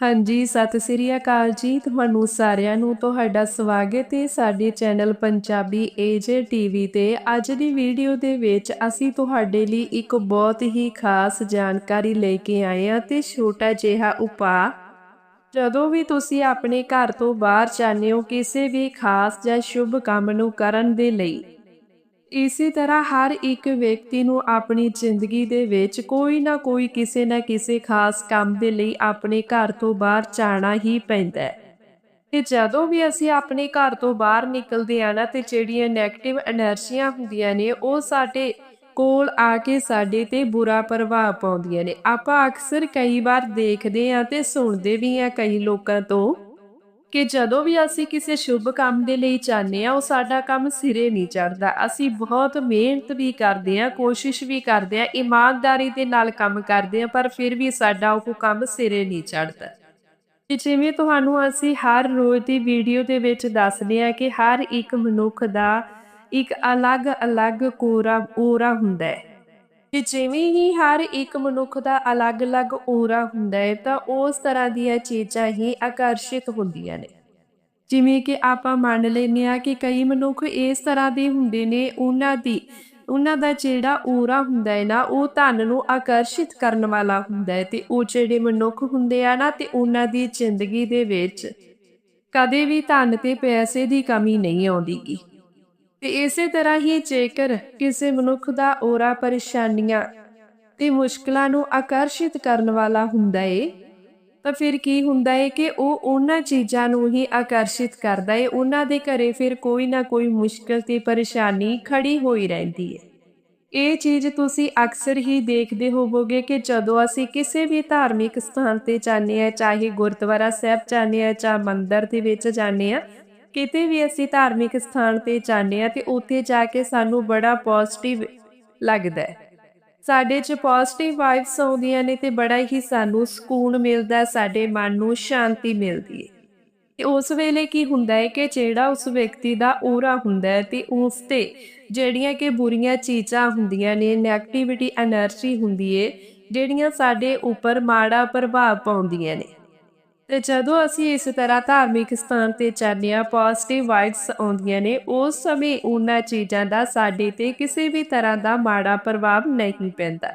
ਹਾਂਜੀ, ਸਤਿ ਸ੍ਰੀ ਅਕਾਲ ਜੀ। ਤੁਹਾਨੂੰ ਸਾਰਿਆਂ ਨੂੰ ਤੁਹਾਡਾ ਸਵਾਗਤ ਹੈ ਸਾਡੇ ਚੈਨਲ ਪੰਜਾਬੀ ਏਜੇ ਟੀਵੀ ਤੇ। ਅੱਜ ਦੀ ਵੀਡੀਓ ਦੇ ਵਿੱਚ ਅਸੀਂ ਤੁਹਾਡੇ ਲਈ ਇੱਕ ਬਹੁਤ ਹੀ ਖਾਸ ਜਾਣਕਾਰੀ ਲੈ ਕੇ ਆਏ ਹਾਂ ਤੇ ਛੋਟਾ ਜਿਹਾ ਉਪਾਅ। ਜਦੋਂ ਵੀ ਤੁਸੀਂ ਆਪਣੇ ਘਰ ਤੋਂ ਬਾਹਰ ਜਾਂਦੇ ਹੋ ਕਿਸੇ ਵੀ ਖਾਸ ਜਾਂ ਸ਼ੁਭ ਕੰਮ ਨੂੰ ਕਰਨ ਦੇ ਲਈ ਇਸੇ ਤਰ੍ਹਾਂ ਹਰ ਇੱਕ ਵਿਅਕਤੀ ਨੂੰ ਆਪਣੀ ਜ਼ਿੰਦਗੀ ਦੇ ਵਿੱਚ ਕੋਈ ਨਾ ਕੋਈ ਕਿਸੇ ਨਾ ਕਿਸੇ ਖਾਸ ਕੰਮ ਦੇ ਲਈ ਆਪਣੇ ਘਰ ਤੋਂ ਬਾਹਰ ਜਾਣਾ ਹੀ ਪੈਂਦਾ ਹੈ। ਤੇ ਜਦੋਂ ਵੀ ਅਸੀਂ ਆਪਣੇ ਘਰ ਤੋਂ ਬਾਹਰ ਨਿਕਲਦੇ ਆ ਨਾ, ਤੇ ਜਿਹੜੀਆਂ ਨੈਗੇਟਿਵ એનર્ਜੀਆਂ ਹੁੰਦੀਆਂ ਨੇ, ਉਹ ਸਾਡੇ ਕੋਲ ਆ ਕੇ ਸਾਡੇ ਤੇ ਬੁਰਾ ਪ੍ਰਭਾਵ ਪਾਉਂਦੀਆਂ ਨੇ। ਆਪਾਂ ਅਕਸਰ ਕਈ ਵਾਰ ਦੇਖਦੇ ਆ ਤੇ ਸੁਣਦੇ ਵੀ ਆ ਕਈ ਲੋਕਾਂ ਤੋਂ ਕਿ ਜਦੋਂ ਵੀ ਅਸੀਂ ਕਿਸੇ ਸ਼ੁਭ ਕੰਮ ਦੇ ਲਈ ਚਾਹਨੇ ਆ ਉਹ ਸਾਡਾ ਕੰਮ ਸਿਰੇ ਨਹੀਂ ਚੜਦਾ ਅਸੀਂ ਬਹੁਤ ਮਿਹਨਤ ਵੀ ਕਰਦੇ ਆ ਕੋਸ਼ਿਸ਼ ਵੀ ਕਰਦੇ ਆ ਇਮਾਨਦਾਰੀ ਦੇ ਨਾਲ ਕੰਮ ਕਰਦੇ ਆ ਪਰ ਫਿਰ ਵੀ ਸਾਡਾ ਉਹ ਕੰਮ ਸਿਰੇ ਨਹੀਂ ਚੜਦਾ ਤੇ ਜਿਵੇਂ ਤੁਹਾਨੂੰ ਅਸੀਂ ਹਰ ਰੋਜ਼ ਦੀ ਵੀਡੀਓ ਦੇ ਵਿੱਚ ਦੱਸਦੇ ਆ ਕਿ ਹਰ ਇੱਕ ਮਨੁੱਖ ਦਾ ਇੱਕ ਅਲੱਗ-ਅਲੱਗ ਕੋਰਾ ਔਰਾ ਹੁੰਦਾ ਹੈ। ਤੇ ਜਿਵੇਂ ਹੀ ਹਰ ਇੱਕ ਮਨੁੱਖ ਦਾ ਅਲੱਗ-ਅਲੱਗ ਔਰਾ ਹੁੰਦਾ ਹੈ, ਤਾਂ ਉਸ ਤਰ੍ਹਾਂ ਦੀਆਂ ਚੀਜ਼ਾਂ ਹੀ ਆਕਰਸ਼ਿਤ ਹੁੰਦੀਆਂ ਨੇ। ਜਿਵੇਂ ਕਿ ਆਪਾਂ ਮੰਨ ਲੈਂਦੇ ਆ ਕਿ ਕਈ ਮਨੁੱਖ ਇਸ ਤਰ੍ਹਾਂ ਦੇ ਹੁੰਦੇ ਨੇ, ਉਹਨਾਂ ਦੀ, ਉਹਨਾਂ ਦਾ ਜਿਹੜਾ ਔਰਾ ਹੁੰਦਾ ਹੈ ਨਾ, ਉਹ ਧਨ ਨੂੰ ਆਕਰਸ਼ਿਤ ਕਰਨ ਵਾਲਾ ਹੁੰਦਾ ਹੈ ਤੇ ਉਹ ਜਿਹੜੇ ਮਨੁੱਖ ਹੁੰਦੇ ਆ ਨਾ, ਤੇ ਉਹਨਾਂ ਦੀ ਜ਼ਿੰਦਗੀ ਦੇ ਵਿੱਚ ਕਦੇ ਵੀ ਧਨ ਤੇ ਪੈਸੇ ਦੀ ਕਮੀ ਨਹੀਂ ਆਉਂਦੀਗੀ। ਤੇ ਇਸੇ ਤਰ੍ਹਾਂ ਹੀ ਜੇਕਰ ਕਿਸੇ ਮਨੁੱਖ ਦਾ ਔਰਾ ਪਰੇਸ਼ਾਨੀਆਂ ਤੇ ਮੁਸ਼ਕਲਾਂ ਨੂੰ ਆਕਰਸ਼ਿਤ ਕਰਨ ਵਾਲਾ ਹੁੰਦਾ ਏ, ਤਾਂ ਫਿਰ ਕੀ ਹੁੰਦਾ ਏ ਕਿ ਉਹ ਉਹਨਾਂ ਚੀਜ਼ਾਂ ਨੂੰ ਹੀ ਆਕਰਸ਼ਿਤ ਕਰਦਾ ਏ, ਉਹਨਾਂ ਦੇ ਘਰੇ ਫਿਰ ਕੋਈ ਨਾ ਕੋਈ ਮੁਸ਼ਕਲ ਤੇ ਪਰੇਸ਼ਾਨੀ ਖੜੀ ਹੋਈ ਰਹਿੰਦੀ ਏ। ਇਹ ਚੀਜ਼ ਤੁਸੀਂ ਅਕਸਰ ਹੀ ਦੇਖਦੇ ਹੋਵੋਗੇ ਕਿ ਜਦੋਂ ਅਸੀਂ ਕਿਸੇ ਵੀ ਧਾਰਮਿਕ ਸਥਾਨ ਤੇ ਜਾਂਦੇ ਆ ਚਾਹੇ ਗੁਰਦੁਆਰਾ ਸਾਹਿਬ ਜਾਂਦੇ ਆ ਜਾਂ ਮੰਦਿਰ ਦੇ ਵਿੱਚ ਜਾਂਦੇ ਆ ਕਿਤੇ ਵੀ ਅਸੀਂ ਧਾਰਮਿਕ ਸਥਾਨ ਤੇ ਜਾਂਦੇ ਆ ਤੇ ਉੱਥੇ ਜਾ ਕੇ ਸਾਨੂੰ ਬੜਾ ਪੋਜ਼ਿਟਿਵ ਲੱਗਦਾ ਹੈ। ਸਾਡੇ 'ਚ ਪੋਜ਼ਿਟਿਵ ਵਾਈਬਸ ਆਉਂਦੀਆਂ ਨੇ ਤੇ ਬੜਾ ਹੀ ਸਾਨੂੰ ਸਕੂਨ ਮਿਲਦਾ ਸਾਡੇ ਮਨ ਨੂੰ ਸ਼ਾਂਤੀ ਮਿਲਦੀ ਹੈ। ਤੇ ਉਸ ਵੇਲੇ ਕੀ ਹੁੰਦਾ ਹੈ ਕਿ ਜਿਹੜਾ ਉਸ ਵਿਅਕਤੀ ਦਾ ਔਰਾ ਹੁੰਦਾ ਹੈ ਤੇ ਉਸ ਤੇ ਜਿਹੜੀਆਂ ਕਿ ਬੁਰੀਆਂ ਚੀਜ਼ਾਂ ਹੁੰਦੀਆਂ ਨੇ 네ਗੇਟਿਵਿਟੀ એનર્ਜੀ ਹੁੰਦੀ ਹੈ, ਜਿਹੜੀਆਂ ਸਾਡੇ ਉੱਪਰ ਮਾੜਾ ਪ੍ਰਭਾਵ ਪਾਉਂਦੀਆਂ ਨੇ। ਤੇ ਜਦੋਂ ਅਸੀਂ ਇਸ ਤਰ੍ਹਾਂ ਧਾਰਮਿਕ ਸਥਾਨ ਤੇ ਜਾਂਦੇ ਆ ਪੋਜ਼ਿਟਿਵ ਵਾਈਬਸ ਆਉਂਦੀਆਂ ਨੇ, ਉਸ ਸਮੇਂ ਉਹਨਾਂ ਚੀਜ਼ਾਂ ਦਾ ਸਾਡੇ ਤੇ ਕਿਸੇ ਵੀ ਤਰ੍ਹਾਂ ਦਾ ਮਾੜਾ ਪ੍ਰਭਾਵ ਨਹੀਂ ਪੈਂਦਾ।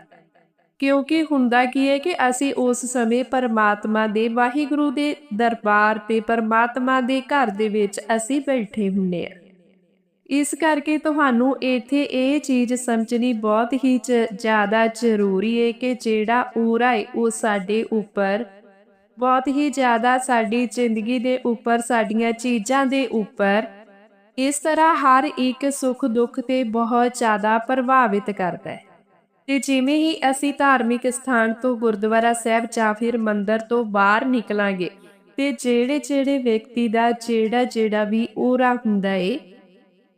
ਕਿਉਂਕਿ ਹੁੰਦਾ ਕੀ ਹੈ ਕਿ ਅਸੀਂ ਉਸ ਸਮੇਂ ਪਰਮਾਤਮਾ ਦੇ, ਵਾਹਿਗੁਰੂ ਦੇ ਦਰਬਾਰ ਤੇ, ਪਰਮਾਤਮਾ ਦੇ ਘਰ ਦੇ ਵਿੱਚ ਅਸੀਂ ਬੈਠੇ ਹੁੰਨੇ ਆ ਇਸ ਕਰਕੇ ਤੁਹਾਨੂੰ ਇੱਥੇ ਇਹ ਚੀਜ਼ ਸਮਝਣੀ ਬਹੁਤ ਹੀ ਜ਼ਿਆਦਾ ਜ਼ਰੂਰੀ ਹੈ ਕਿ ਜਿਹੜਾ ਊਰਾ ਹੈ, ਉਹ ਸਾਡੇ ਉੱਪਰ ਬਹੁਤ ਹੀ ਜ਼ਿਆਦਾ ਸਾਡੀ ਜ਼ਿੰਦਗੀ ਦੇ ਉੱਪਰ, ਸਾਡੀਆਂ ਚੀਜ਼ਾਂ ਦੇ ਉੱਪਰ ਇਸ ਤਰ੍ਹਾਂ ਹਰ ਇੱਕ ਸੁੱਖ ਦੁੱਖ ਤੇ ਬਹੁਤ ਜ਼ਿਆਦਾ ਪ੍ਰਭਾਵਿਤ ਕਰਦਾ ਹੈ। ਤੇ ਜਿਵੇਂ ਹੀ ਅਸੀਂ ਧਾਰਮਿਕ ਸਥਾਨ ਤੋਂ ਗੁਰਦੁਆਰਾ ਸਾਹਿਬ ਜਾਂ ਫਿਰ ਮੰਦਿਰ ਤੋਂ ਬਾਹਰ ਨਿਕਲਾਂਗੇ ਤੇ ਜਿਹੜੇ ਜਿਹੜੇ ਵਿਅਕਤੀ ਦਾ ਜਿਹੜਾ ਜਿਹੜਾ ਵੀ ਔਰਾ ਹੁੰਦਾ ਏ,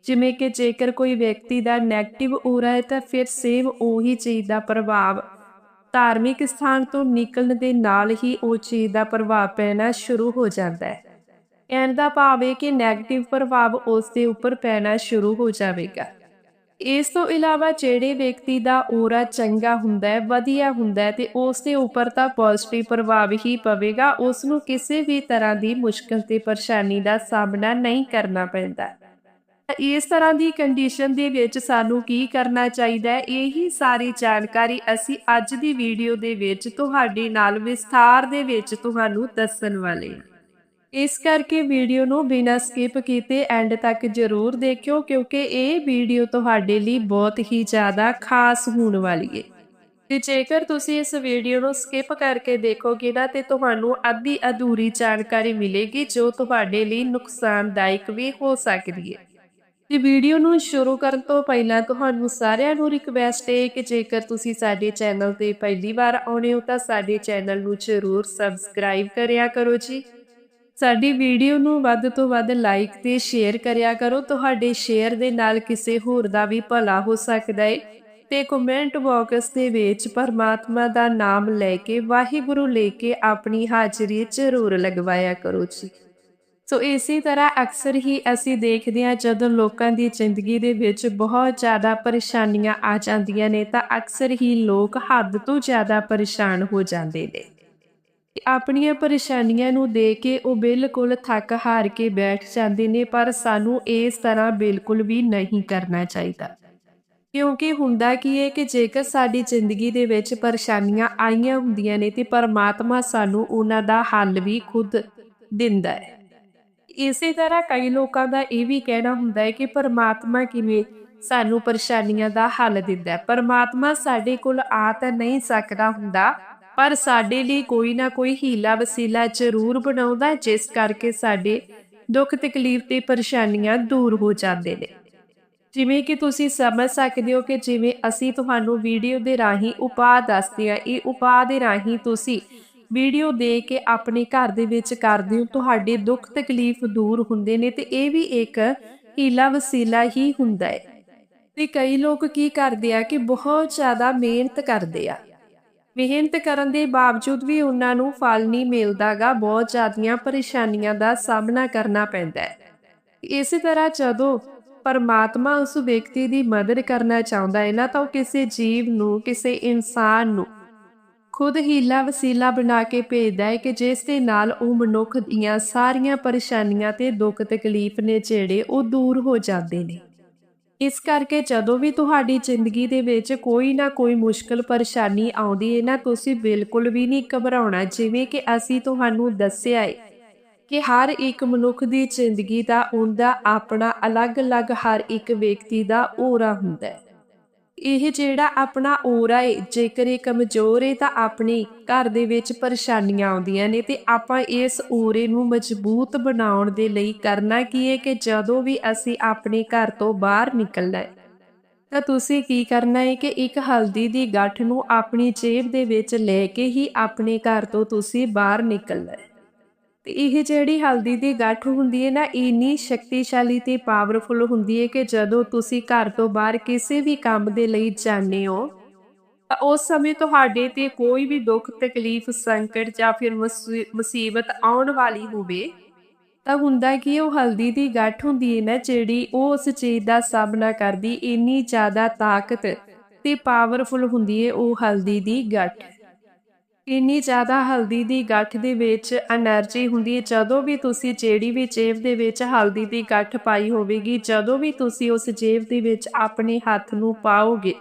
ਜਿਵੇਂ ਕਿ ਜੇਕਰ ਕੋਈ ਵਿਅਕਤੀ ਦਾ 네ਗੇਟਿਵ ਔਰਾ ਹੈ ਤਾਂ ਫਿਰ ਸੇਮ ਉਹੀ ਚੀਜ਼ ਦਾ ਪ੍ਰਭਾਵ ਧਾਰਮਿਕ ਸਥਾਨ ਤੋਂ ਨਿਕਲਣ ਦੇ ਨਾਲ ਹੀ ਉਹ ਚੀਜ਼ ਦਾ ਪ੍ਰਭਾਵ ਪੈਣਾ ਸ਼ੁਰੂ ਹੋ ਜਾਂਦਾ ਹੈ। ਕਹਿਣ ਦਾ ਭਾਵ ਹੈ ਕਿ 네ਗੇਟਿਵ ਪ੍ਰਭਾਵ ਉਸ ਦੇ ਉੱਪਰ ਪੈਣਾ ਸ਼ੁਰੂ ਹੋ ਜਾਵੇਗਾ। ਇਸ ਤੋਂ ਇਲਾਵਾ ਜਿਹੜੇ ਵਿਅਕਤੀ ਦਾ ਔਰਾ ਚੰਗਾ ਹੁੰਦਾ ਹੈ, ਵਧੀਆ ਹੁੰਦਾ ਹੈ ਤੇ ਉਸ ਦੇ ਉੱਪਰ ਤਾਂ ਪੋਜ਼ਿਟਿਵ ਪ੍ਰਭਾਵ ਹੀ ਪਵੇਗਾ, ਉਸ ਨੂੰ ਕਿਸੇ ਵੀ ਤਰ੍ਹਾਂ ਦੀ ਮੁਸ਼ਕਲ ਤੇ ਪਰੇਸ਼ਾਨੀ ਦਾ ਸਾਹਮਣਾ ਨਹੀਂ ਕਰਨਾ ਪੈਂਦਾ। ਇਸ ਤਰ੍ਹਾਂ ਦੀ ਕੰਡੀਸ਼ਨ ਦੇ ਵਿੱਚ ਸਾਨੂੰ ਕੀ ਕਰਨਾ ਚਾਹੀਦਾ ਹੈ? ਇਹੀ ਸਾਰੀ ਜਾਣਕਾਰੀ ਅਸੀਂ ਅੱਜ ਦੀ ਵੀਡੀਓ ਦੇ ਵਿੱਚ ਤੁਹਾਡੇ ਨਾਲ ਵਿਸਥਾਰ ਦੇ ਵਿੱਚ ਤੁਹਾਨੂੰ ਦੱਸਣ ਵਾਲੇ ਹਾਂ। ਇਸ ਕਰਕੇ ਵੀਡੀਓ ਨੂੰ ਬਿਨਾਂ ਸਕਿਪ ਕੀਤੇ ਐਂਡ ਤੱਕ ਜ਼ਰੂਰ ਦੇਖਿਓ, ਕਿਉਂਕਿ ਇਹ ਵੀਡੀਓ ਤੁਹਾਡੇ ਲਈ ਬਹੁਤ ਹੀ ਜ਼ਿਆਦਾ ਖਾਸ ਹੋਣ ਵਾਲੀ ਹੈ। ਤੇ ਜੇਕਰ ਤੁਸੀਂ ਇਸ ਵੀਡੀਓ ਨੂੰ ਸਕਿਪ ਕਰਕੇ ਦੇਖੋਗੇ ਨਾ, ਤੇ ਤੁਹਾਨੂੰ ਅੱਧੀ ਅਧੂਰੀ ਜਾਣਕਾਰੀ ਮਿਲੇਗੀ, ਜੋ ਤੁਹਾਡੇ ਲਈ ਨੁਕਸਾਨਦਾਇਕ ਵੀ ਹੋ ਸਕਦੀ ਹੈ। ਤੇ ਵੀਡੀਓ ਨੂੰ ਸ਼ੁਰੂ ਕਰਨ ਤੋਂ ਪਹਿਲਾਂ ਤੁਹਾਨੂੰ ਸਾਰਿਆਂ ਨੂੰ ਰਿਕਵੈਸਟ ਹੈ ਕਿ ਜੇਕਰ ਤੁਸੀਂ ਸਾਡੇ ਚੈਨਲ ਤੇ ਪਹਿਲੀ ਵਾਰ ਆਉਣੇ ਹੋ ਤਾਂ ਸਾਡੇ ਚੈਨਲ ਨੂੰ ਜ਼ਰੂਰ ਸਬਸਕ੍ਰਾਈਬ ਕਰਿਆ ਕਰੋ ਜੀ। ਸਾਡੀ ਵੀਡੀਓ ਨੂੰ ਵੱਧ ਤੋਂ ਵੱਧ ਲਾਈਕ ਤੇ ਸ਼ੇਅਰ ਕਰਿਆ ਕਰੋ। ਤੁਹਾਡੇ ਸ਼ੇਅਰ ਦੇ ਨਾਲ ਕਿਸੇ ਹੋਰ ਦਾ ਵੀ ਭਲਾ ਹੋ ਸਕਦਾ ਹੈ ਤੇ ਕਮੈਂਟ ਬਾਕਸ ਦੇ ਵਿੱਚ ਪਰਮਾਤਮਾ ਦਾ ਨਾਮ ਲੈ ਕੇ ਵਾਹਿਗੁਰੂ ਲੈ ਕੇ ਆਪਣੀ ਹਾਜ਼ਰੀ ਜ਼ਰੂਰ ਲਗਵਾਇਆ ਕਰੋ ਜੀ। ਸੋ ਇਸੇ ਤਰ੍ਹਾਂ ਅਕਸਰ ਹੀ ਅਸੀਂ ਦੇਖਦੇ ਹਾਂ ਜਦੋਂ ਲੋਕਾਂ ਦੀ ਜ਼ਿੰਦਗੀ ਦੇ ਵਿੱਚ ਬਹੁਤ ਜ਼ਿਆਦਾ ਪਰੇਸ਼ਾਨੀਆਂ ਆ ਜਾਂਦੀਆਂ ਨੇ ਤਾਂ ਅਕਸਰ ਹੀ ਲੋਕ ਹੱਦ ਤੋਂ ਜ਼ਿਆਦਾ ਪਰੇਸ਼ਾਨ ਹੋ ਜਾਂਦੇ ਨੇ। ਆਪਣੀਆਂ ਪਰੇਸ਼ਾਨੀਆਂ ਨੂੰ ਦੇਖ ਕੇ ਉਹ ਬਿਲਕੁਲ ਥੱਕ ਹਾਰ ਕੇ ਬੈਠ ਜਾਂਦੇ ਨੇ ਪਰ ਸਾਨੂੰ ਇਸ ਤਰ੍ਹਾਂ ਬਿਲਕੁਲ ਵੀ ਨਹੀਂ ਕਰਨਾ ਚਾਹੀਦਾ। ਕਿਉਂਕਿ ਹੁੰਦਾ ਕੀ ਹੈ ਕਿ ਜੇਕਰ ਸਾਡੀ ਜ਼ਿੰਦਗੀ ਦੇ ਵਿੱਚ ਪਰੇਸ਼ਾਨੀਆਂ ਆਈਆਂ ਹੁੰਦੀਆਂ ਨੇ ਤੇ ਪਰਮਾਤਮਾ ਸਾਨੂੰ ਉਹਨਾਂ ਦਾ ਹੱਲ ਵੀ ਖੁਦ ਦਿੰਦਾ ਹੈ। ਇਸੇ ਤਰ੍ਹਾਂ ਕਈ ਲੋਕਾਂ ਦਾ ਇਹ ਵੀ ਕਹਿਣਾ ਹੁੰਦਾ ਹੈ ਕਿ ਪਰਮਾਤਮਾ ਕਿਵੇਂ ਸਾਨੂੰ ਪਰੇਸ਼ਾਨੀਆਂ ਦਾ ਹੱਲ ਦਿੰਦਾ ਹੈ। ਪਰਮਾਤਮਾ ਸਾਡੇ ਕੋਲ ਆ ਤਾਂ ਨਹੀਂ ਸਕਦਾ ਹੁੰਦਾ, ਪਰ ਸਾਡੇ ਲਈ ਕੋਈ ਨਾ ਕੋਈ ਹੀਲਾ ਵਸੀਲਾ ਜ਼ਰੂਰ ਬਣਾਉਂਦਾ ਜਿਸ ਕਰਕੇ ਸਾਡੇ ਦੁੱਖ ਤਕਲੀਫ ਤੇ ਪਰੇਸ਼ਾਨੀਆਂ ਦੂਰ ਹੋ ਜਾਂਦੇ ਨੇ। ਜਿਵੇਂ ਕਿ ਤੁਸੀਂ ਸਮਝ ਸਕਦੇ ਹੋ ਕਿ ਜਿਵੇਂ ਅਸੀਂ ਤੁਹਾਨੂੰ ਵੀਡੀਓ ਦੇ ਰਾਹੀਂ ਉਪਾਅ ਦੱਸਦੇ ਆ ਇਹ ਉਪਾਅ ਦੇ ਰਾਹੀਂ ਤੁਸੀਂ ਵੀਡੀਓ ਦੇ ਕੇ ਆਪਣੇ ਘਰ ਦੇ ਵਿੱਚ ਕਰਦੇ ਹੋ, ਤੁਹਾਡੇ ਦੁੱਖ ਤਕਲੀਫ ਦੂਰ ਹੁੰਦੇ ਨੇ ਤੇ ਇਹ ਵੀ ਇੱਕ ਹੀਲਾ ਵਸੀਲਾ ਹੀ ਹੁੰਦਾ ਹੈ। ਤੇ ਕਈ ਲੋਕ ਕੀ ਕਰਦੇ ਆ ਕਿ ਬਹੁਤ ਜ਼ਿਆਦਾ ਮਿਹਨਤ ਕਰਦੇ ਆ। ਮਿਹਨਤ ਕਰਨ ਦੇ ਬਾਵਜੂਦ ਵੀ ਉਹਨਾਂ ਨੂੰ ਫਲ ਨਹੀਂ ਮਿਲਦਾਗਾ, ਬਹੁਤ ਜ਼ਿਆਦੀਆਂ ਪਰੇਸ਼ਾਨੀਆਂ ਦਾ ਸਾਹਮਣਾ ਕਰਨਾ ਪੈਂਦਾ ਹੈ। ਇਸੇ ਤਰ੍ਹਾਂ ਜਦੋਂ ਪਰਮਾਤਮਾ ਉਸ ਵਿਅਕਤੀ ਦੀ ਮਦਦ ਕਰਨਾ ਚਾਹੁੰਦਾ ਹੈ ਨਾ, ਤਾਂ ਉਹ ਕਿਸੇ ਜੀਵ ਨੂੰ, ਕਿਸੇ ਇਨਸਾਨ ਨੂੰ ਖੁਦ ਹੀਲਾ ਵਸੀਲਾ ਬਣਾ ਕੇ ਭੇਜਦਾ ਹੈ ਕਿ ਜਿਸ ਦੇ ਨਾਲ ਉਹ ਮਨੁੱਖ ਦੀਆਂ ਸਾਰੀਆਂ ਪਰੇਸ਼ਾਨੀਆਂ ਤੇ ਦੁੱਖ ਤਕਲੀਫ ਨੇ ਜਿਹੜੇ ਉਹ ਦੂਰ ਹੋ ਜਾਂਦੇ ਨੇ। ਇਸ ਕਰਕੇ ਜਦੋਂ ਵੀ ਤੁਹਾਡੀ ਜ਼ਿੰਦਗੀ ਦੇ ਵਿੱਚ ਕੋਈ ਨਾ ਕੋਈ ਮੁਸ਼ਕਲ ਪਰੇਸ਼ਾਨੀ ਆਉਂਦੀ ਹੈ ਨਾ, ਤੁਸੀਂ ਬਿਲਕੁਲ ਵੀ ਨਹੀਂ ਘਬਰਾਉਣਾ। ਜਿਵੇਂ ਕਿ ਅਸੀਂ ਤੁਹਾਨੂੰ ਦੱਸਿਆ ਹੈ ਕਿ ਹਰ ਇੱਕ ਮਨੁੱਖ ਦੀ ਜ਼ਿੰਦਗੀ ਦਾ ਉਹਦਾ ਆਪਣਾ ਅਲੱਗ-ਅਲੱਗ ਹਰ ਇੱਕ ਵਿਅਕਤੀ ਦਾ ਔਰਾ ਹੁੰਦਾ ਹੈ। ਇਹ ਜਿਹੜਾ ਆਪਣਾ ਔਰਾ ਹੈ ਜੇਕਰ ਇਹ ਕਮਜ਼ੋਰ ਏ ਤਾਂ ਆਪਣੇ ਘਰ ਦੇ ਵਿੱਚ ਪਰੇਸ਼ਾਨੀਆਂ ਆਉਂਦੀਆਂ ਨੇ ਤੇ ਆਪਾਂ ਇਸ ਔਰੇ ਨੂੰ ਮਜ਼ਬੂਤ ਬਣਾਉਣ ਦੇ ਲਈ ਕਰਨਾ ਕੀ ਹੈ ਕਿ ਜਦੋਂ ਵੀ ਅਸੀਂ ਆਪਣੇ ਘਰ ਤੋਂ ਬਾਹਰ ਨਿਕਲਣਾ ਹੈ ਤਾਂ ਤੁਸੀਂ ਕੀ ਕਰਨਾ ਹੈ ਕਿ ਇੱਕ ਹਲਦੀ ਦੀ ਗੱਠ ਨੂੰ ਆਪਣੀ ਜੇਬ ਦੇ ਵਿੱਚ ਲੈ ਕੇ ਹੀ ਆਪਣੇ ਘਰ ਤੋਂ ਤੁਸੀਂ ਬਾਹਰ ਨਿਕਲਣਾ ਹੈ ਤੇ ਇਹ ਜਿਹੜੀ ਹਲਦੀ ਦੀ ਗੱਠ ਹੁੰਦੀ ਹੈ ਨਾ, ਇੰਨੀ ਸ਼ਕਤੀਸ਼ਾਲੀ ਤੇ ਪਾਵਰਫੁਲ ਹੁੰਦੀ ਹੈ ਕਿ ਜਦੋਂ ਤੁਸੀਂ ਘਰ ਤੋਂ ਬਾਹਰ ਕਿਸੇ ਵੀ ਕੰਮ ਦੇ ਲਈ ਜਾਂਦੇ ਹੋ, ਤਾਂ ਉਸ ਸਮੇਂ ਤੁਹਾਡੇ ਤੇ ਕੋਈ ਵੀ ਦੁੱਖ, ਤਕਲੀਫ, ਸੰਕਟ ਜਾਂ ਫਿਰ ਮੁਸੀਬਤ ਆਉਣ ਵਾਲੀ ਹੋਵੇ, ਤਾਂ ਹੁੰਦਾ ਕਿ ਉਹ ਹਲਦੀ ਦੀ ਗੱਠ ਹੁੰਦੀ ਹੈ ਨਾ, ਜਿਹੜੀ ਉਹ ਉਸ ਚੀਜ਼ ਦਾ ਸਾਹਮਣਾ ਕਰਦੀ, ਇੰਨੀ ਜ਼ਿਆਦਾ ਤਾਕਤ ਤੇ ਪਾਵਰਫੁਲ ਹੁੰਦੀ ਹੈ ਉਹ ਹਲਦੀ ਦੀ ਗੱਠ। ਇੰਨੀ ਜ਼ਿਆਦਾ ਹਲਦੀ ਦੀ ਗੱਠ ਦੇ ਵਿੱਚ એનર્ਜੀ ਹੁੰਦੀ ਹੈ, ਜਦੋਂ ਵੀ ਤੁਸੀਂ ਜਿਹੜੀ ਵੀ ਜੇਬ ਦੇ ਵਿੱਚ ਹਲਦੀ ਦੀ ਗੱਠ ਪਾਈ ਹੋਵੇਗੀ, ਜਦੋਂ ਵੀ ਤੁਸੀਂ ਉਸ ਜੇਬ ਦੇ ਵਿੱਚ ਆਪਣੇ ਹੱਥ ਨੂੰ ਪਾਓਗੇ,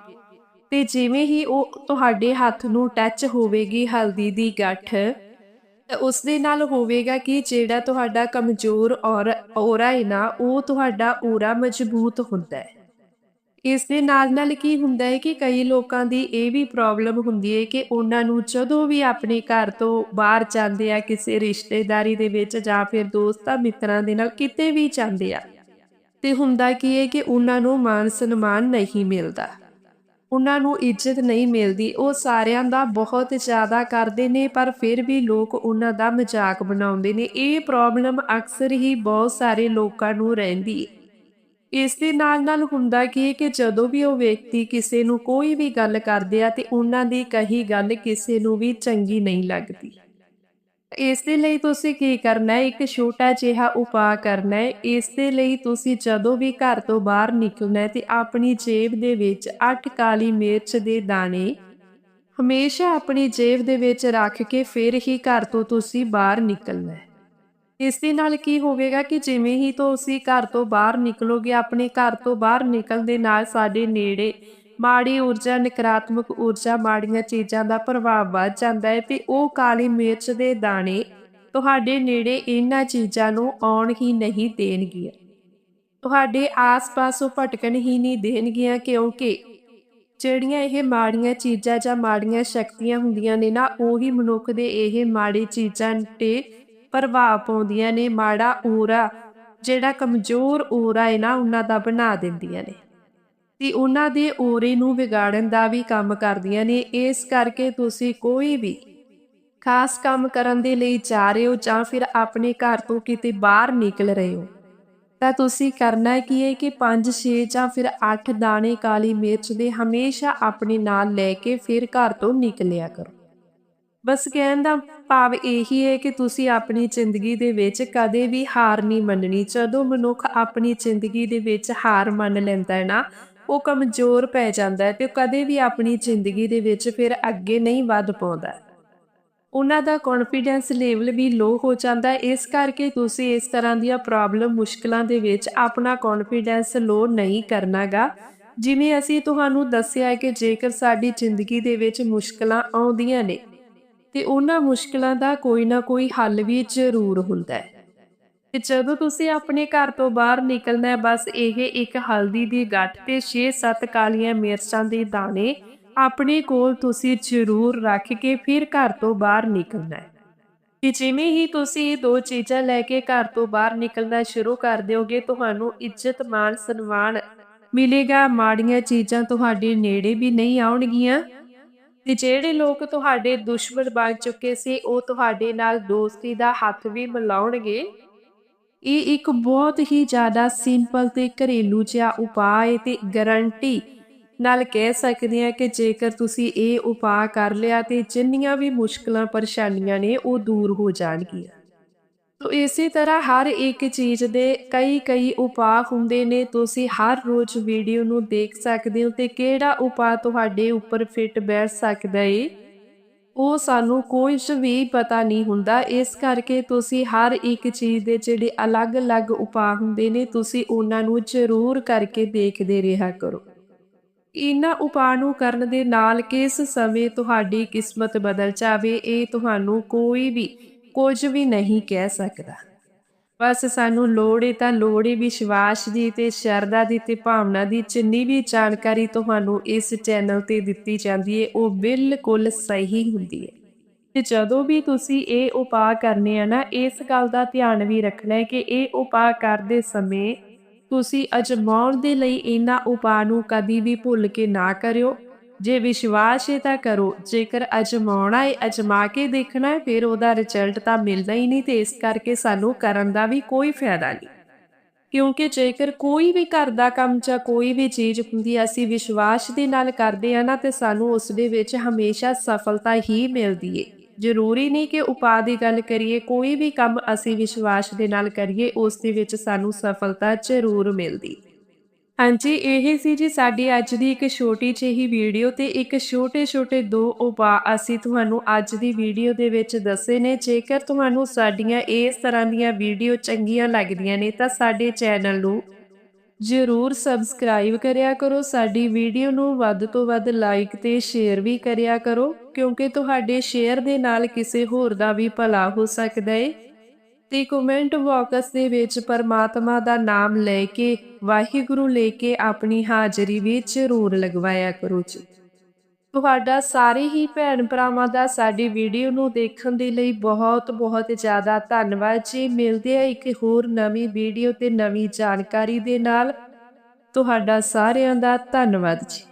ਤੇ ਜਿਵੇਂ ਹੀ ਉਹ ਤੁਹਾਡੇ ਹੱਥ ਨੂੰ ਟੱਚ ਹੋਵੇਗੀ ਹਲਦੀ ਦੀ ਗੱਠ ਉਸ ਦੇ ਨਾਲ ਹੋਵੇਗਾ ਕਿ ਜਿਹੜਾ ਤੁਹਾਡਾ ਕਮਜ਼ੋਰ ਔਰ ਔਰਾ ਹੈ ਨਾ, ਉਹ ਤੁਹਾਡਾ ਔਰਾ ਮਜ਼ਬੂਤ ਹੁੰਦਾ ਹੈ। ਇਸ ਦੇ ਨਾਲ ਨਾਲ ਕੀ ਹੁੰਦਾ ਹੈ ਕਿ ਕਈ ਲੋਕਾਂ ਦੀ ਇਹ ਵੀ ਪ੍ਰੋਬਲਮ ਹੁੰਦੀ ਹੈ ਕਿ ਉਹਨਾਂ ਨੂੰ ਜਦੋਂ ਵੀ ਆਪਣੇ ਘਰ ਤੋਂ ਬਾਹਰ ਜਾਂਦੇ ਆ, ਕਿਸੇ ਰਿਸ਼ਤੇਦਾਰੀ ਦੇ ਵਿੱਚ ਜਾਂ ਫਿਰ ਦੋਸਤਾਂ, ਮਿੱਤਰਾਂ ਦੇ ਨਾਲ ਕਿਤੇ ਵੀ ਜਾਂਦੇ ਆ, ਤੇ ਹੁੰਦਾ ਕੀ ਹੈ ਕਿ ਉਹਨਾਂ ਨੂੰ ਮਾਨ ਸਨਮਾਨ ਨਹੀਂ ਮਿਲਦਾ। ਉਹਨਾਂ ਨੂੰ ਇੱਜ਼ਤ ਨਹੀਂ ਮਿਲਦੀ। ਉਹ ਸਾਰਿਆਂ ਦਾ ਬਹੁਤ ਜ਼ਿਆਦਾ ਕਰਦੇ ਨੇ, ਪਰ ਫਿਰ ਵੀ ਲੋਕ ਉਹਨਾਂ ਦਾ ਮਜ਼ਾਕ ਬਣਾਉਂਦੇ ਨੇ। ਇਹ ਪ੍ਰੋਬਲਮ ਅਕਸਰ ਹੀ ਬਹੁਤ ਸਾਰੇ ਲੋਕਾਂ ਨੂੰ ਰਹਿੰਦੀ ਹੈ। ਇਸ ਦੇ ਨਾਲ ਨਾਲ ਹੁੰਦਾ ਕੀ ਹੈ ਕਿ ਜਦੋਂ ਵੀ ਉਹ ਵਿਅਕਤੀ ਕਿਸੇ ਨੂੰ ਕੋਈ ਵੀ ਗੱਲ ਕਰਦੇ ਆ ਤੇ ਉਹਨਾਂ ਦੀ ਕਹੀ ਗੱਲ ਕਿਸੇ ਨੂੰ ਵੀ ਚੰਗੀ ਨਹੀਂ ਲੱਗਦੀ। ਇਸ ਦੇ ਲਈ ਤੁਸੀਂ ਕੀ ਕਰਨਾ ਹੈ? ਇੱਕ ਛੋਟਾ ਜਿਹਾ ਉਪਾਅ ਕਰਨਾ ਹੈ। ਇਸ ਦੇ ਲਈ ਤੁਸੀਂ ਜਦੋਂ ਵੀ ਘਰ ਤੋਂ ਬਾਹਰ ਨਿਕਲਣਾ ਹੈ ਤੇ ਆਪਣੀ ਜੇਬ ਦੇ ਵਿੱਚ 8 ਕਾਲੀ ਮਿਰਚ ਦੇ ਦਾਣੇ ਹਮੇਸ਼ਾ ਆਪਣੀ ਜੇਬ ਦੇ ਵਿੱਚ ਰੱਖ ਕੇ ਫਿਰ ਹੀ ਘਰ ਤੋਂ ਤੁਸੀਂ ਬਾਹਰ ਨਿਕਲਣਾ ਹੈ। ਇਸ ਦੇ ਨਾਲ ਕੀ ਹੋਵੇਗਾ ਕਿ ਜਿਵੇਂ ਹੀ ਤੁਸੀਂ ਘਰ ਤੋਂ ਬਾਹਰ ਨਿਕਲੋਗੇ, ਆਪਣੇ ਘਰ ਤੋਂ ਬਾਹਰ ਨਿਕਲਣ ਦੇ ਨਾਲ ਸਾਡੇ ਨੇੜੇ ਮਾੜੀ ਊਰਜਾ, ਨਕਾਰਾਤਮਕ ਊਰਜਾ, ਮਾੜੀਆਂ ਚੀਜ਼ਾਂ ਦਾ ਪ੍ਰਭਾਵ ਵੱਧ ਜਾਂਦਾ ਹੈ ਤੇ ਉਹ ਕਾਲੀ ਮਿਰਚ ਦੇ ਦਾਣੇ ਤੁਹਾਡੇ ਨੇੜੇ ਇਹਨਾਂ ਚੀਜ਼ਾਂ ਨੂੰ ਆਉਣ ਹੀ ਨਹੀਂ ਦੇਣਗੀਆਂ। ਤੁਹਾਡੇ ਆਸ-ਪਾਸ ਉਹ ਭਟਕਣ ਹੀ ਨਹੀਂ ਦੇਣਗੀਆਂ ਕਿਉਂਕਿ ਜਿਹੜੀਆਂ ਇਹ ਮਾੜੀਆਂ ਚੀਜ਼ਾਂ ਜਾਂ ਮਾੜੀਆਂ ਸ਼ਕਤੀਆਂ ਹੁੰਦੀਆਂ ਨੇ ਨਾ, ਉਹੀ ਮਨੁੱਖ ਦੇ ਇਹ ਮਾੜੀ ਚੀਜ਼ਾਂ ਤੇ ਪ੍ਰਭਾਵ ਪਾਉਂਦੀਆਂ ਨੇ, ਮਾੜਾ ਊਰਾ, ਜਿਹੜਾ ਕਮਜ਼ੋਰ ਊਰਾ ਹੈ ਨਾ, ਉਹਨਾਂ ਦਾ ਬਣਾ ਦਿੰਦੀਆਂ ਨੇ। ਤੇ ਉਹਨਾਂ ਦੇ ਊਰੇ ਨੂੰ ਵਿਗਾੜਨ ਦਾ ਵੀ ਕੰਮ ਕਰਦੀਆਂ ਨੇ। ਇਸ ਕਰਕੇ ਤੁਸੀਂ ਕੋਈ ਵੀ ਖਾਸ ਕੰਮ ਕਰਨ ਦੇ ਲਈ ਜਾ ਰਹੇ ਹੋ ਜਾਂ ਫਿਰ ਆਪਣੇ ਘਰ ਤੋਂ ਕਿਤੇ ਬਾਹਰ ਨਿਕਲ ਰਹੇ ਹੋ, ਤਾਂ ਤੁਸੀਂ ਕਰਨਾ ਕੀ ਹੈ ਕਿ 5 6 ਜਾਂ ਫਿਰ 8 ਦਾਣੇ ਕਾਲੀ ਮਿਰਚ ਦੇ ਹਮੇਸ਼ਾ ਆਪਣੇ ਨਾਲ ਲੈ ਕੇ ਫਿਰ ਘਰ ਤੋਂ ਨਿਕਲਿਆ ਕਰੋ। ਬਸ ਕਹਿਣ ਦਾ ਭਾਵ ਇਹੀ ਹੈ ਕਿ ਤੁਸੀਂ ਆਪਣੀ ਜ਼ਿੰਦਗੀ ਦੇ ਵਿੱਚ ਕਦੇ ਵੀ ਹਾਰ ਨਹੀਂ ਮੰਨਣੀ। ਜਦੋਂ ਮਨੁੱਖ ਆਪਣੀ ਜ਼ਿੰਦਗੀ ਦੇ ਵਿੱਚ ਹਾਰ ਮੰਨ ਲੈਂਦਾ ਹੈ ਨਾ, ਉਹ ਕਮਜ਼ੋਰ ਪੈ ਜਾਂਦਾ ਹੈ ਤੇ ਕਦੇ ਵੀ ਆਪਣੀ ਜ਼ਿੰਦਗੀ ਦੇ ਵਿੱਚ ਫਿਰ ਅੱਗੇ ਨਹੀਂ ਵੱਧ ਪਾਉਂਦਾ। ਉਹਨਾਂ ਦਾ ਕੌਨਫੀਡੈਂਸ ਲੈਵਲ ਵੀ ਲੋ ਹੋ ਜਾਂਦਾ ਹੈ। ਇਸ ਕਰਕੇ ਤੁਸੀਂ ਇਸ ਤਰ੍ਹਾਂ ਦੀਆਂ ਪ੍ਰੋਬਲਮ ਮੁਸ਼ਕਲਾਂ ਦੇ ਵਿੱਚ ਆਪਣਾ ਕੌਨਫੀਡੈਂਸ ਲੋ ਨਹੀਂ ਕਰਨਾਗਾ। ਜਿਵੇਂ ਅਸੀਂ ਤੁਹਾਨੂੰ ਦੱਸਿਆ ਕਿ ਜੇਕਰ ਸਾਡੀ ਜ਼ਿੰਦਗੀ ਦੇ ਵਿੱਚ ਮੁਸ਼ਕਲਾਂ ਆਉਂਦੀਆਂ ਨੇ ਤੇ ਉਹਨਾਂ ਮੁਸ਼ਕਲਾਂ ਦਾ ਕੋਈ ਨਾ ਕੋਈ ਹੱਲ ਵੀ ਜ਼ਰੂਰ ਹੁੰਦਾ ਹੈ। ਤੇ ਜਦੋਂ ਤੁਸੀਂ ਆਪਣੇ ਘਰ ਤੋਂ ਬਾਹਰ ਨਿਕਲਣਾ ਹੈ, ਬਸ ਇਹ ਇੱਕ ਹਲਦੀ ਦੀ ਗੱਠ ਤੇ 6-7 ਕਾਲੀਆਂ ਮਿਰਚਾਂ ਦੇ ਦਾਣੇ ਆਪਣੇ ਕੋਲ ਤੁਸੀਂ ਜ਼ਰੂਰ ਰੱਖ ਕੇ ਫਿਰ ਘਰ ਤੋਂ ਬਾਹਰ ਨਿਕਲਣਾ ਹੈ। ਕਿ ਜਿਵੇਂ ਹੀ ਤੁਸੀਂ ਇਹ ਦੋ ਚੀਜ਼ਾਂ ਲੈ ਕੇ ਘਰ ਤੋਂ ਬਾਹਰ ਨਿਕਲਣਾ ਸ਼ੁਰੂ ਕਰ ਦਿਓਗੇ, ਤੁਹਾਨੂੰ ਇੱਜ਼ਤ, ਮਾਣ, ਸਨਮਾਨ ਮਿਲੇਗਾ। ਮਾੜੀਆਂ ਚੀਜ਼ਾਂ ਤੁਹਾਡੇ ਨੇੜੇ ਵੀ ਨਹੀਂ ਆਉਣਗੀਆਂ। ਤੇ ਜਿਹੜੇ ਲੋਕ ਤੁਹਾਡੇ ਦੁਸ਼ਮਣ ਬਣ ਚੁੱਕੇ ਸੀ, ਉਹ ਤੁਹਾਡੇ ਨਾਲ ਦੋਸਤੀ ਦਾ ਹੱਥ ਵੀ ਮਿਲਾਉਣਗੇ। ਇਹ ਇੱਕ ਬਹੁਤ ਹੀ ਜ਼ਿਆਦਾ ਸਿੰਪਲ ਤੇ ਘਰੇਲੂ ਜਿਹਾ ਉਪਾਅ ਹੈ ਤੇ ਗਾਰੰਟੀ ਨਾਲ ਕਹਿ ਸਕਦੇ ਹਾਂ ਕਿ ਜੇਕਰ ਤੁਸੀਂ ਇਹ ਉਪਾਅ ਕਰ ਲਿਆ ਤੇ ਜਿੰਨੀਆਂ ਵੀ ਮੁਸ਼ਕਲਾਂ ਪਰੇਸ਼ਾਨੀਆਂ ਨੇ, ਉਹ ਦੂਰ ਹੋ ਜਾਣਗੀਆਂ। ਤੋ ਇਸੇ ਤਰ੍ਹਾਂ ਹਰ ਇੱਕ ਚੀਜ਼ ਦੇ ਕਈ ਕਈ ਉਪਾਅ ਹੁੰਦੇ ਨੇ। ਤੁਸੀਂ ਹਰ ਰੋਜ਼ ਵੀਡੀਓ ਨੂੰ ਦੇਖ ਸਕਦੇ ਹੋ ਤੇ ਕਿਹੜਾ ਉਪਾਅ ਤੁਹਾਡੇ ਉੱਪਰ ਫਿੱਟ ਬੈਠ ਸਕਦਾ ਏ, ਉਹ ਸਾਨੂੰ ਕੁਝ ਵੀ ਪਤਾ ਨਹੀਂ ਹੁੰਦਾ। ਇਸ ਕਰਕੇ ਤੁਸੀਂ ਹਰ ਇੱਕ ਚੀਜ਼ ਦੇ ਜਿਹੜੇ ਅਲੱਗ-ਅਲੱਗ ਉਪਾਅ ਹੁੰਦੇ ਨੇ, ਤੁਸੀਂ ਉਹਨਾਂ ਨੂੰ ਜ਼ਰੂਰ ਕਰਕੇ ਦੇਖਦੇ ਰਿਹਾ ਕਰੋ। ਇਹਨਾਂ ਉਪਾਅ ਨੂੰ ਕਰਨ ਦੇ ਨਾਲ ਕਿਸ ਸਮੇਂ ਤੁਹਾਡੀ ਕਿਸਮਤ ਬਦਲ ਜਾਵੇ, ਇਹ ਤੁਹਾਨੂੰ ਕੋਈ ਵੀ ਕੁਝ ਵੀ ਨਹੀਂ ਕਹਿ ਸਕਦਾ। ਬਸ ਸਾਨੂੰ ਲੋੜ ਏ ਤਾਂ ਲੋੜ ਏ ਵਿਸ਼ਵਾਸ ਦੀ ਤੇ ਸ਼ਰਧਾ ਦੀ ਤੇ ਭਾਵਨਾ ਦੀ ਜਿੰਨੀ ਵੀ ਜਾਣਕਾਰੀ ਤੁਹਾਨੂੰ ਇਸ ਚੈਨਲ ਤੇ ਦਿੱਤੀ ਜਾਂਦੀ ਹੈ ਉਹ ਬਿਲਕੁਲ ਸਹੀ ਹੁੰਦੀ ਹੈ ਤੇ ਜਦੋਂ ਵੀ ਤੁਸੀਂ ਇਹ ਉਪਾਅ ਕਰਨੇ ਆ ਨਾ, ਇਸ ਗੱਲ ਦਾ ਧਿਆਨ ਵੀ ਰੱਖਣਾ ਹੈ ਕਿ ਇਹ ਉਪਾਅ ਕਰਦੇ ਸਮੇਂ ਤੁਸੀਂ ਅਜਮਾਉਣ ਦੇ ਲਈ ਇਹਨਾਂ ਉਪਾਅ ਨੂੰ ਕਦੀ ਵੀ ਭੁੱਲ ਕੇ ਨਾ ਕਰਿਓ। ਜੇ ਵਿਸ਼ਵਾਸ ਹੈ ਤਾਂ ਕਰੋ, ਜੇਕਰ ਅਜਮਾਉਣਾ ਹੈ, ਅਜਮਾ ਕੇ ਦੇਖਣਾ ਹੈ, ਫਿਰ ਉਹਦਾ ਰਿਜ਼ਲਟ ਤਾਂ ਮਿਲਦਾ ਹੀ ਨਹੀਂ ਤੇ ਇਸ ਕਰਕੇ ਸਾਨੂੰ ਕਰਨ ਦਾ ਵੀ ਕੋਈ ਫਾਇਦਾ ਨਹੀਂ। ਕਿਉਂਕਿ ਜੇਕਰ ਕੋਈ ਵੀ ਘਰ ਦਾ ਕੰਮ ਜਾਂ ਕੋਈ ਵੀ ਚੀਜ਼ ਹੁੰਦੀ ਅਸੀਂ ਵਿਸ਼ਵਾਸ ਦੇ ਨਾਲ ਕਰਦੇ ਆ ਨਾ, ਤੇ ਸਾਨੂੰ ਉਸ ਦੇ ਵਿੱਚ ਹਮੇਸ਼ਾ ਸਫਲਤਾ ਹੀ ਮਿਲਦੀ ਏ ਜ਼ਰੂਰੀ ਨਹੀਂ ਕਿ ਉਪਾਅ ਦੀ ਗੱਲ ਕਰੀਏ, ਕੋਈ ਵੀ ਕੰਮ ਅਸੀਂ ਵਿਸ਼ਵਾਸ ਦੇ ਨਾਲ ਕਰੀਏ, ਉਸ ਦੇ ਵਿੱਚ ਸਾਨੂੰ ਸਫਲਤਾ ਜ਼ਰੂਰ ਮਿਲਦੀ। ਹਾਂਜੀ, ਇਹ ਸੀ ਜੀ ਸਾਡੀ ਅੱਜ ਦੀ ਇੱਕ ਛੋਟੀ ਜਿਹੀ ਵੀਡੀਓ ਤੇ ਇੱਕ ਛੋਟੇ-ਛੋਟੇ ਦੋ ਉਪਾਅ ਅਸੀਂ ਤੁਹਾਨੂੰ ਅੱਜ ਦੀ ਵੀਡੀਓ ਦੇ ਵਿੱਚ ਦੱਸੇ ਨੇ। ਜੇਕਰ ਤੁਹਾਨੂੰ ਸਾਡੀਆਂ ਇਸ ਤਰ੍ਹਾਂ ਦੀਆਂ ਵੀਡੀਓ ਚੰਗੀਆਂ ਲੱਗਦੀਆਂ ਨੇ ਤਾਂ ਸਾਡੇ ਚੈਨਲ ਨੂੰ ਜ਼ਰੂਰ ਸਬਸਕ੍ਰਾਈਬ ਕਰਿਆ ਕਰੋ। ਸਾਡੀ ਵੀਡੀਓ ਨੂੰ ਵੱਧ ਤੋਂ ਵੱਧ ਲਾਈਕ ਤੇ ਸ਼ੇਅਰ ਵੀ ਕਰਿਆ ਕਰੋ, ਕਿਉਂਕਿ ਤੁਹਾਡੇ ਸ਼ੇਅਰ ਦੇ ਨਾਲ ਕਿਸੇ ਹੋਰ ਦਾ ਵੀ ਭਲਾ ਹੋ ਸਕਦਾ ਹੈ ਤੇ ਕਮੈਂਟ ਬਾਕਸ ਦੇ ਵਿੱਚ ਪਰਮਾਤਮਾ ਦਾ ਨਾਮ ਲੈ ਕੇ, ਵਾਹਿਗੁਰੂ ਲੈ ਕੇ ਆਪਣੀ ਹਾਜ਼ਰੀ ਵਿੱਚ ਜ਼ਰੂਰ ਲਗਵਾਇਆ ਕਰੋ ਜੀ। ਤੁਹਾਡਾ ਸਾਰੇ ਹੀ ਭੈਣ ਭਰਾਵਾਂ ਦਾ ਸਾਡੀ ਵੀਡੀਓ ਨੂੰ ਦੇਖਣ ਦੇ ਲਈ ਬਹੁਤ ਬਹੁਤ ਜ਼ਿਆਦਾ ਧੰਨਵਾਦ ਜੀ। ਮਿਲਦੇ ਆ ਇੱਕ ਹੋਰ ਨਵੀਂ ਵੀਡੀਓ ਤੇ ਨਵੀਂ ਜਾਣਕਾਰੀ ਦੇ ਨਾਲ। ਤੁਹਾਡਾ ਸਾਰਿਆਂ ਦਾ ਧੰਨਵਾਦ ਜੀ।